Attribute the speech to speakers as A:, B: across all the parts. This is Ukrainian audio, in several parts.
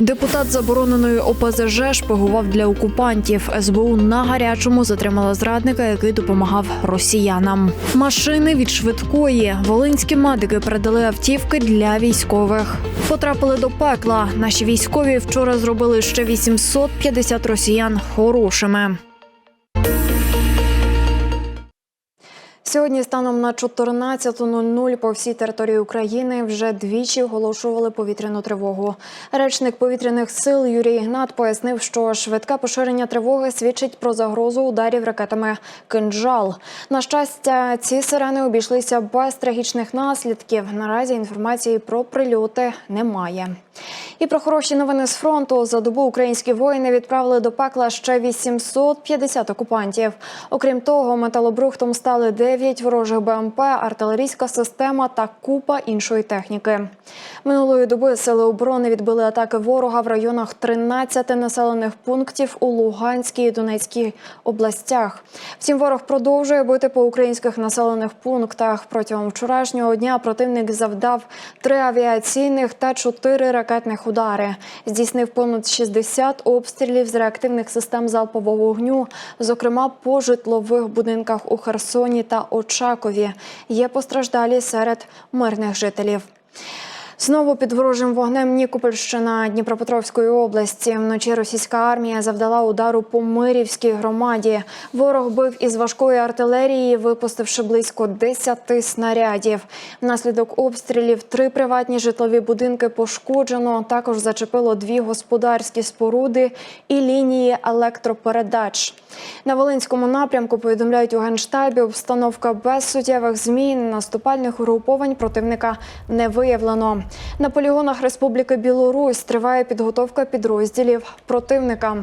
A: Депутат забороненої ОПЗЖ шпигував для окупантів. СБУ на гарячому затримала зрадника, який допомагав росіянам. Машини від швидкої. Волинські медики передали автівки для військових. Потрапили до пекла. Наші військові вчора зробили ще 850 росіян хорошими. Сьогодні станом на 14.00 по всій території України вже двічі оголошували повітряну тривогу. Речник повітряних сил Юрій Ігнат пояснив, що швидке поширення тривоги свідчить про загрозу ударів ракетами «Кинджал». На щастя, ці сирени обійшлися без трагічних наслідків. Наразі інформації про прильоти немає. І про хороші новини з фронту за добу українські воїни відправили до пекла ще 850 окупантів. Окрім того, металобрухтом стали 9 ворожих БМП, артилерійська система та купа іншої техніки. Минулої доби сили оборони відбили атаки ворога в районах 13 населених пунктів у Луганській і Донецькій областях. Втім, ворог продовжує бити по українських населених пунктах. Протягом вчорашнього дня противник завдав три авіаційних та чотири ракетних удари. Здійснив понад 60 обстрілів з реактивних систем залпового вогню, зокрема по житлових будинках у Херсоні та Очакові. Є постраждалі серед мирних жителів. Знову під ворожим вогнем Нікопольщина Дніпропетровської області. Вночі російська армія завдала удару по Мирівській громаді. Ворог бив із важкої артилерії, випустивши близько 10 снарядів. Внаслідок обстрілів три приватні житлові будинки пошкоджено. Також зачепило дві господарські споруди і лінії електропередач. На Волинському напрямку повідомляють у генштабі. Обстановка без суттєвих змін. Наступальних угруповань противника не виявлено. На полігонах Республіки Білорусь триває підготовка підрозділів противника.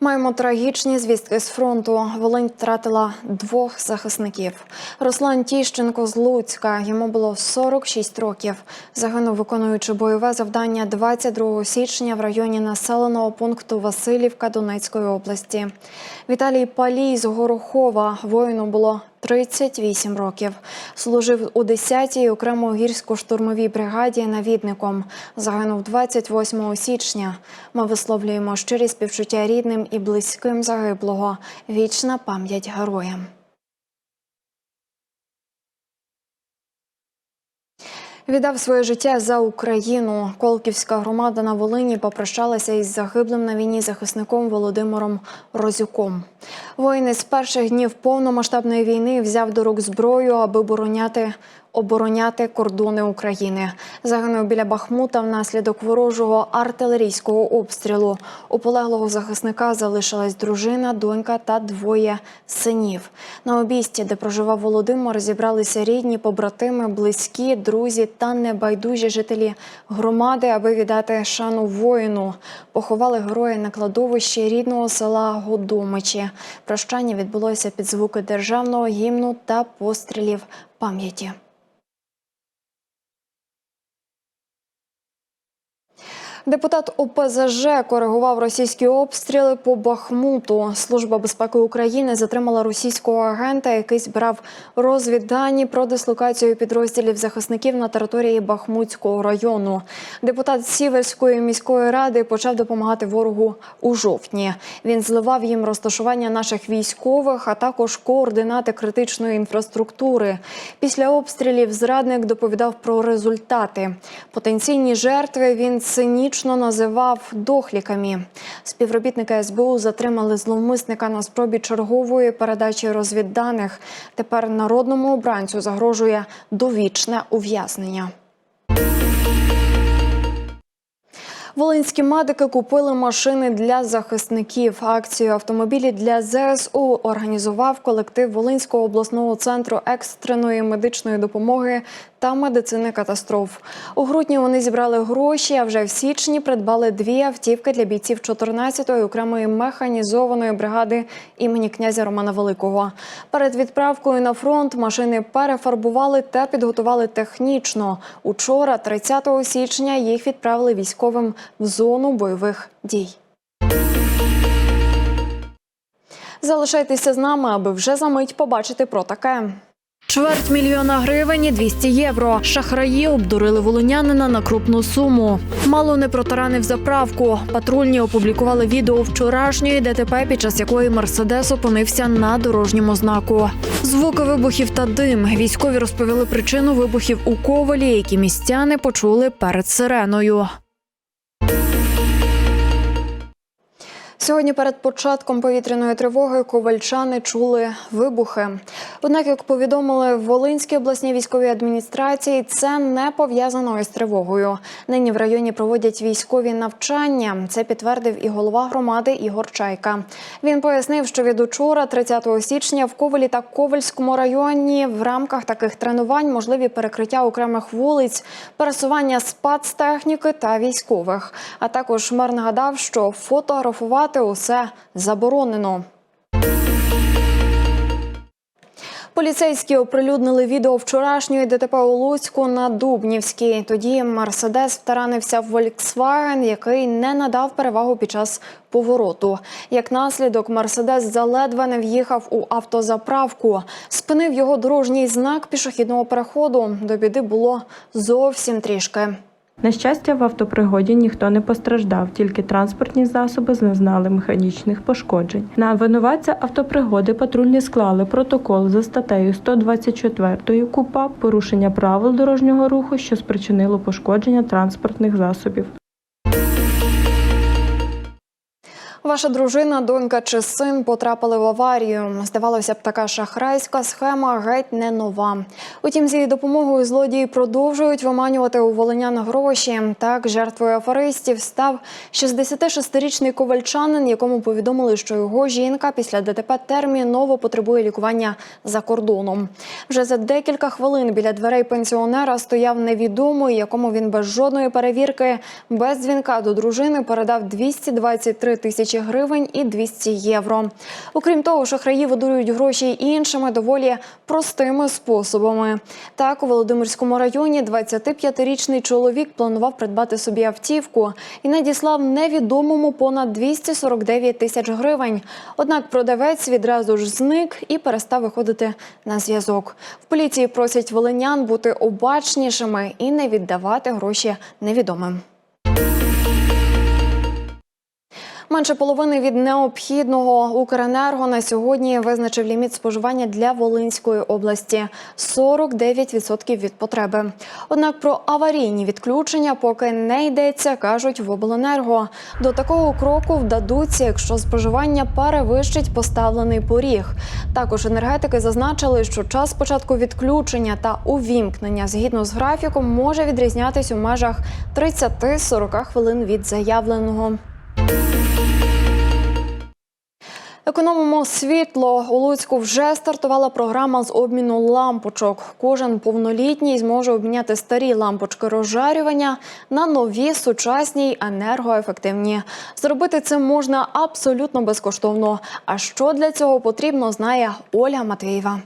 A: Маємо трагічні звістки з фронту. Волинь втратила двох захисників. Руслан Тіщенко з Луцька. Йому було 46 років. Загинув, виконуючи бойове завдання 22 січня в районі населеного пункту Васильівка Донецької області. Віталій Палій з Горохова. Воїну було 38 років. Служив у 10-й окремо гірсько-штурмовій бригаді навідником. Загинув 28 січня. Ми висловлюємо щирі співчуття рідним і близьким загиблого. Вічна пам'ять героям. Віддав своє життя за Україну. Колківська громада на Волині попрощалася із загиблим на війні захисником Володимиром Розюком. Воїн з перших днів повномасштабної війни взяв до рук зброю, аби обороняти обороняти кордони України. Загинув біля Бахмута внаслідок ворожого артилерійського обстрілу. У полеглого захисника залишилась дружина, донька та двоє синів. На обійсті, де проживав Володимир, зібралися рідні, побратими, близькі, друзі та небайдужі жителі громади, аби віддати шану воїну. Поховали героя на кладовищі рідного села Годомичі. Прощання відбулося під звуки державного гімну та пострілів пам'яті. Депутат ОПЗЖ коригував російські обстріли по Бахмуту. Служба безпеки України затримала російського агента, який збирав розвіддані про дислокацію підрозділів захисників на території Бахмутського району. Депутат Сіверської міської ради почав допомагати ворогу у жовтні. Він зливав їм розташування наших військових, а також координати критичної інфраструктури. Після обстрілів зрадник доповідав про результати. Потенційні жертви він цинічно називав дохліками. Співробітники СБУ затримали зловмисника на спробі чергової передачі розвідданих. Тепер народному обранцю загрожує довічне ув'язнення. Волинські медики купили машини для захисників. Акцію автомобілі для ЗСУ організував колектив Волинського обласного центру екстреної медичної допомоги та медицини катастроф. У грудні вони зібрали гроші, а вже в січні придбали дві автівки для бійців 14-ї окремої механізованої бригади імені князя Романа Великого. Перед відправкою на фронт машини перефарбували та підготували технічно. Учора, 30 січня, їх відправили військовим в зону бойових дій. Залишайтеся з нами, аби вже за мить побачити про таке. Чверть мільйона гривень і 200 євро. Шахраї обдурили волонянина на крупну суму. Мало не протаранив заправку. Патрульні опублікували відео вчорашньої ДТП, під час якої мерседес опинився на дорожньому знаку. Звуки вибухів та дим. Військові розповіли причину вибухів у ковалі, які містяни почули перед сиреною. Сьогодні перед початком повітряної тривоги ковальчани чули вибухи. Однак, як повідомили в Волинській обласній військовій адміністрації, це не пов'язано із тривогою. Нині в районі проводять військові навчання. Це підтвердив і голова громади Ігор Чайка. Він пояснив, що від учора, 30 січня, в Ковалі та Ковальському районі в рамках таких тренувань можливі перекриття окремих вулиць, пересування спецтехніки та військових. А також мер нагадав, що фотографувати усе заборонено. Поліцейські оприлюднили відео вчорашньої ДТП у Луцьку на Дубнівській. Тоді Мерседес втаранився в Volkswagen, який не надав перевагу під час повороту. Як наслідок, Мерседес заледве не в'їхав у автозаправку. Спинив його дорожній знак пішохідного переходу. До біди було зовсім трішки.
B: На щастя, в автопригоді ніхто не постраждав, тільки транспортні засоби зазнали механічних пошкоджень. На винуватця автопригоди патрульні склали протокол за статтею 124 КУПА порушення правил дорожнього руху, що спричинило пошкодження транспортних засобів.
A: Ваша дружина, донька чи син потрапили в аварію. Здавалося б, така шахрайська схема геть не нова. Утім, з її допомогою злодії продовжують виманювати у волинян гроші. Так, жертвою аферистів став 66-річний ковальчанин, якому повідомили, що його жінка після ДТП терміново потребує лікування за кордоном. Вже за декілька хвилин біля дверей пенсіонера стояв невідомий, якому він без жодної перевірки, без дзвінка до дружини передав 223 тисячі гривень і 200 євро. Окрім того, шахраї видурюють гроші іншими доволі простими способами. Так, у Володимирському районі 25-річний чоловік планував придбати собі автівку і надіслав невідомому понад 249 тисяч гривень. Однак продавець відразу ж зник і перестав виходити на зв'язок. В поліції просять волинян бути обачнішими і не віддавати гроші невідомим. Менше половини від необхідного Укренерго на сьогодні визначив ліміт споживання для Волинської області 49% від потреби. Однак про аварійні відключення поки не йдеться, кажуть в обленерго. До такого кроку вдадуться, якщо споживання перевищить поставлений поріг. Також енергетики зазначили, що час початку відключення та увімкнення згідно з графіком може відрізнятись у межах 30-40 хвилин від заявленого. Економимо світло. У Луцьку вже стартувала програма з обміну лампочок. Кожен повнолітній зможе обміняти старі лампочки розжарювання на нові, сучасні й енергоефективні. Зробити це можна абсолютно безкоштовно. А що для цього потрібно, знає Ольга Матвієва.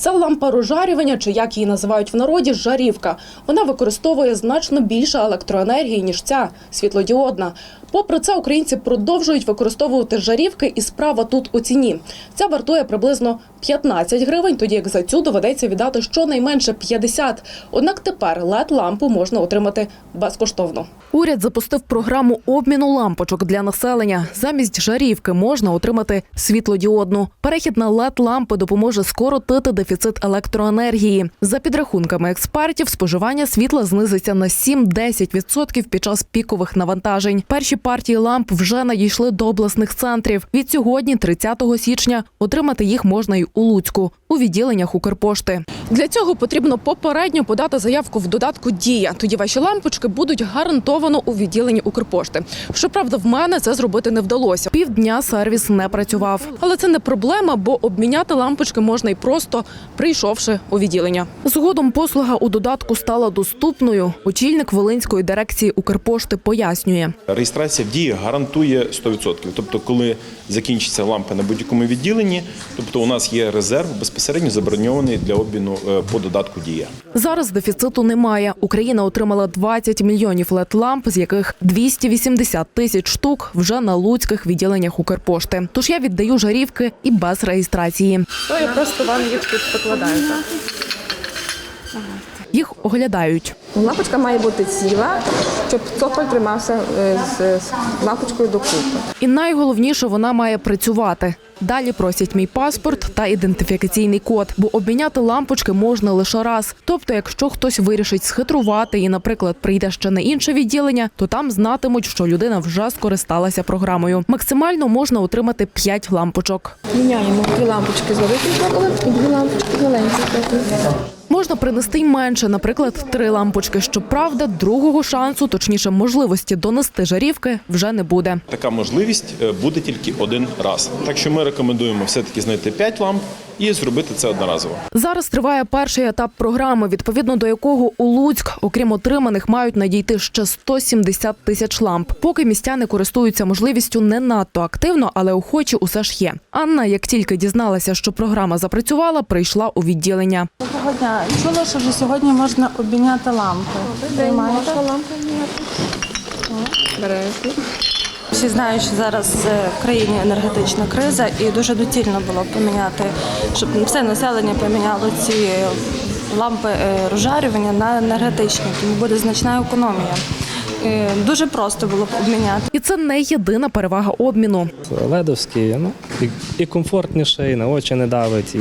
C: Це лампа розжарювання, чи як її називають в народі, жарівка. Вона використовує значно більше електроенергії, ніж ця світлодіодна. Попри це, українці продовжують використовувати жарівки, і справа тут у ціні. Ця вартує приблизно 15 гривень, тоді як за цю доведеться віддати щонайменше 50. Однак тепер led лампу можна отримати безкоштовно. Уряд запустив програму обміну лампочок для населення. Замість жарівки можна отримати світлодіодну. Перехід на led лампи допоможе скоротити дефіцит електроенергії. За підрахунками експертів, споживання світла знизиться на 7-10% під час пікових навантажень. Перші партії ламп вже надійшли до обласних центрів. Від сьогодні, 30 січня, отримати їх можна й у Луцьку у відділеннях Укрпошти. Для цього потрібно попередньо подати заявку в додатку Дія. Тоді ваші лампочки будуть гарантовано у відділенні Укрпошти. Щоправда, в мене це зробити не вдалося. Півдня сервіс не працював, але це не проблема, бо обміняти лампочки можна і просто прийшовши у відділення. Згодом послуга у додатку стала доступною. Очільник Волинської дирекції Укрпошти пояснює.
D: Реєстрація в дії гарантує 100%. Тобто, коли закінчиться лампа на будь-якому відділенні, тобто у нас є резерв безпосередньо заброньований для обміну е, по додатку Дія.
C: Зараз дефіциту немає. Україна отримала 20 мільйонів led ламп з яких 280 тисяч штук вже на луцьких відділеннях Укрпошти. Тож я віддаю жарівки і без реєстрації.
B: То я просто вам їх покладаю. Так?
C: Їх оглядають.
E: Лампочка має бути ціла, щоб цоколь тримався е, з, лампочкою докупи.
C: І найголовніше, вона має працювати. Далі просять мій паспорт та ідентифікаційний код, бо обміняти лампочки можна лише раз. Тобто, якщо хтось вирішить схитрувати і, наприклад, прийде ще на інше відділення, то там знатимуть, що людина вже скористалася програмою. Максимально можна отримати 5 лампочок.
E: Міняємо дві лампочки з великим цоколем і дві лампочки з маленьким.
C: Можна принести й менше, наприклад, три лампочки. Щоправда, другого шансу, точніше, можливості донести жарівки вже не буде.
D: Така можливість е, буде тільки один раз. Так що ми рекомендуємо все-таки знайти п'ять ламп і зробити це одноразово.
C: Зараз триває перший етап програми, відповідно до якого у Луцьк, окрім отриманих, мають надійти ще 170 тисяч ламп. Поки містяни користуються можливістю не надто активно, але охочі усе ж є. Анна, як тільки дізналася, що програма запрацювала, прийшла у відділення.
F: Доброго дня. Чула, що вже сьогодні можна обміняти лампи. Приймаєте?
E: Берете.
F: Всі знають, що зараз е, в країні енергетична криза, і дуже доцільно було поміняти, щоб все населення поміняло ці лампи е, розжарювання на енергетичні, тому буде значна економія. Е, Дуже просто було б обміняти.
C: І це не єдина перевага обміну.
G: ледовський, ну, і, і комфортніше, і на очі не давить, і.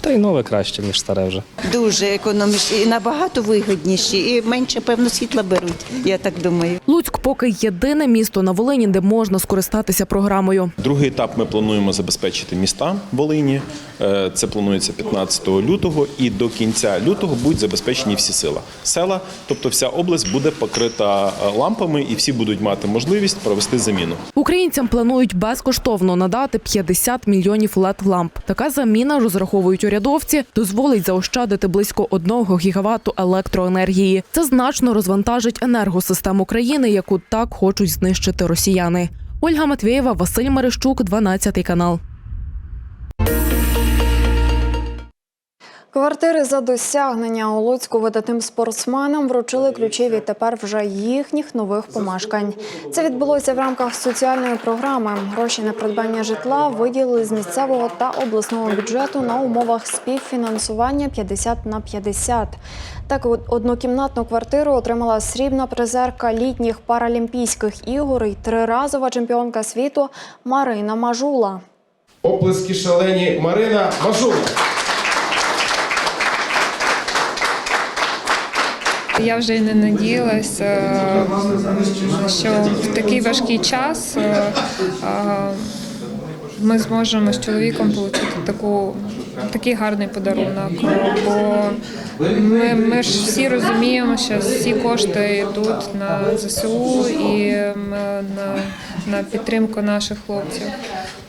G: Та й нове краще, ніж старе вже.
H: Дуже економічні і набагато вигідніші, і менше, певно, світла беруть, я так думаю.
C: Луцьк поки єдине місто на Волині, де можна скористатися програмою.
D: Другий етап ми плануємо забезпечити міста Волині. Е, Це планується 15 лютого, і до кінця лютого будуть забезпечені всі села. Села, тобто вся область буде покрита е, лампами, і всі будуть мати можливість провести заміну.
C: Українцям планують безкоштовно надати 50 мільйонів led ламп. Така заміна розраховують урядовці, дозволить заощадити близько 1 гігавату електроенергії. Це значно розвантажить енергосистему країни, яку так хочуть знищити росіяни. Ольга Матвєєва, Василь Мерещук, 12 канал.
A: Квартири за досягнення у Луцьку видатним спортсменам вручили ключі від тепер вже їхніх нових помешкань. Це відбулося в рамках соціальної програми. Гроші на придбання житла виділили з місцевого та обласного бюджету на умовах співфінансування 50 на 50. Так, однокімнатну квартиру отримала срібна призерка літніх паралімпійських ігор і триразова чемпіонка світу Марина Мажула.
I: Оплески шалені Марина Мажула.
J: Я вже й не надіялася, е, що в такий важкий час е, е, ми зможемо з чоловіком отримати таку, такий гарний подарунок. Бо ми, ми ж всі розуміємо, що всі кошти йдуть на ЗСУ і на, на підтримку наших хлопців.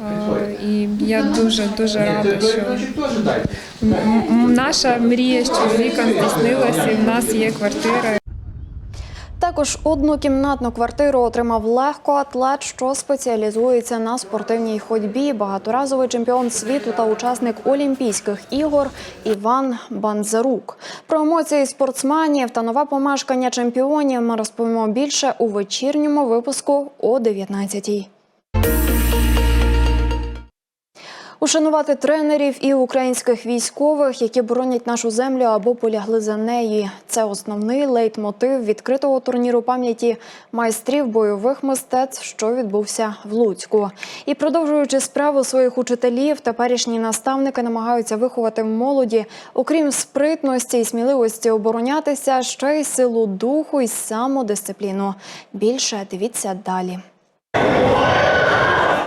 J: Е, І я дуже дуже рада, що наша мрія з чоловіком здійснилася, і в нас є квартира.
A: Також однокімнатну квартиру отримав легкоатлет, що спеціалізується на спортивній ходьбі. Багаторазовий чемпіон світу та учасник Олімпійських ігор Іван Банзарук. Про емоції спортсменів та нове помешкання чемпіонів ми розповімо більше у вечірньому випуску о 19-й. Ушанувати тренерів і українських військових, які боронять нашу землю або полягли за неї. Це основний лейтмотив відкритого турніру пам'яті майстрів бойових мистецтв, що відбувся в Луцьку. І продовжуючи справу своїх учителів, теперішні наставники намагаються виховати в молоді, окрім спритності і сміливості оборонятися, ще й силу духу і самодисципліну. Більше дивіться далі.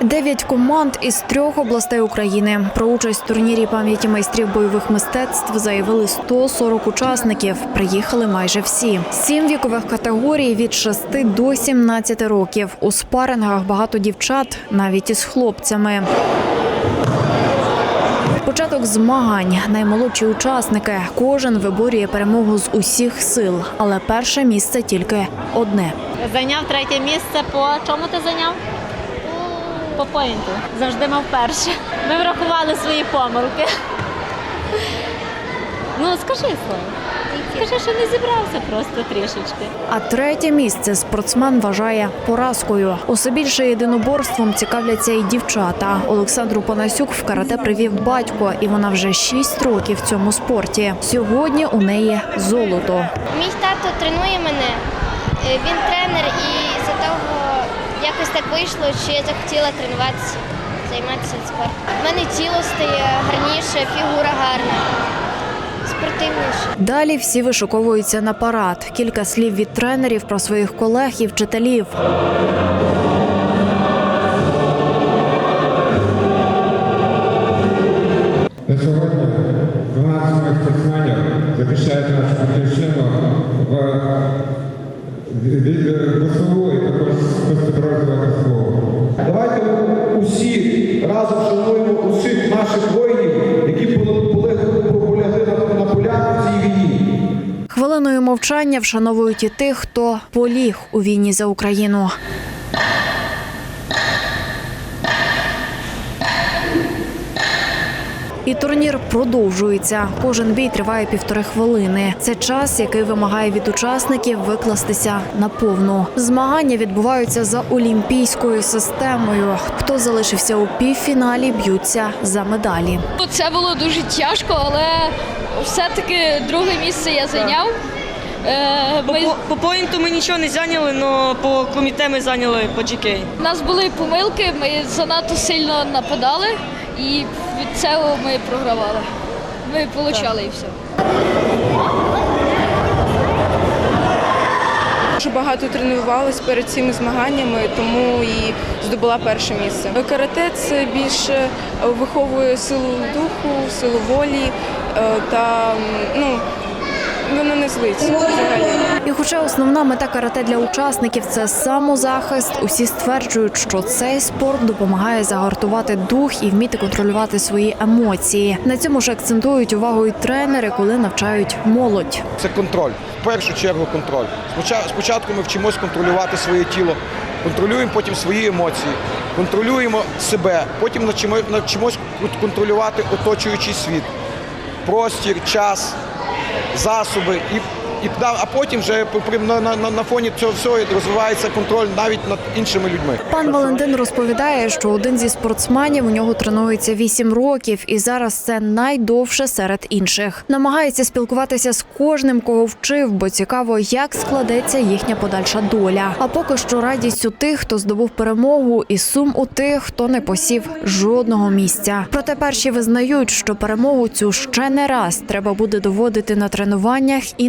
K: Дев'ять команд із трьох областей України. Про участь в турнірі пам'яті майстрів бойових мистецтв заявили 140 учасників. Приїхали майже всі. Сім вікових категорій від 6 до 17 років. У спарингах багато дівчат, навіть із хлопцями. Початок змагань. Наймолодші учасники. Кожен виборює перемогу з усіх сил, але перше місце тільки одне.
L: Зайняв третє місце. По чому ти зайняв? По поінту. Завжди мав перше. Ми врахували свої помилки. Ну, скажи слово. Скажи, що не зібрався просто трішечки.
K: А третє місце спортсмен вважає поразкою. Усе більше єдиноборством цікавляться і дівчата. Олександру Панасюк в карате привів батько, і вона вже шість років в цьому спорті. Сьогодні у неї золото.
M: Мій тато тренує мене, е, він тренер, і якось так вийшло, що я захотіла тренуватися, займатися спортом. У мене тіло стає гарніше, фігура гарна, спортивніше.
K: Далі всі вишуковуються на парад. Кілька слів від тренерів про своїх колег і вчителів.
I: На сьогодні 12 моїх спортсменів захищають нашу батьківщину в ВСУ і також спецпідрозділах СБУ.
N: Давайте усі разом шануємо усіх наших воїнів, які полягли на полях у цій війні.
K: Хвилиною мовчання вшановують і тих, хто поліг у війні за Україну. І турнір продовжується. Кожен бій триває півтори хвилини. Це час, який вимагає від учасників викластися на повну. Змагання відбуваються за олімпійською системою. Хто залишився у півфіналі, б'ються за медалі.
O: Це було дуже тяжко, але все-таки друге місце я зайняв. Е, Ми,
P: По поінту ми нічого не зайняли, але по коміте ми зайняли по GK.
O: у нас були помилки, ми занадто сильно нападали і від цього ми програвали. Ми отримали і все.
E: Дуже багато тренувалась перед цими змаганнями, тому і здобула перше місце. Карате це більше виховує силу духу, силу волі е, та ну воно не злить взагалі.
K: І хоча основна мета карате для учасників це самозахист, усі стверджують, що цей спорт допомагає загартувати дух і вміти контролювати свої емоції. На цьому ж акцентують увагу і тренери, коли навчають молодь.
N: Це контроль. В першу чергу контроль. Спочатку ми вчимось контролювати своє тіло, контролюємо потім свої емоції, контролюємо себе, потім навчимось контролювати оточуючий світ, простір, час, засоби. І, і, а потім вже на, на, на- на фоні цього всього розвивається контроль навіть над іншими людьми.
K: Пан Валентин розповідає, що один зі спортсменів у нього тренується 8 років, і зараз це найдовше серед інших. Намагається спілкуватися з кожним, кого вчив, бо цікаво, як складеться їхня подальша доля. А поки що радість у тих, хто здобув перемогу, і сум у тих, хто не посів жодного місця. Проте перші визнають, що перемогу цю ще не раз треба буде доводити на тренуваннях і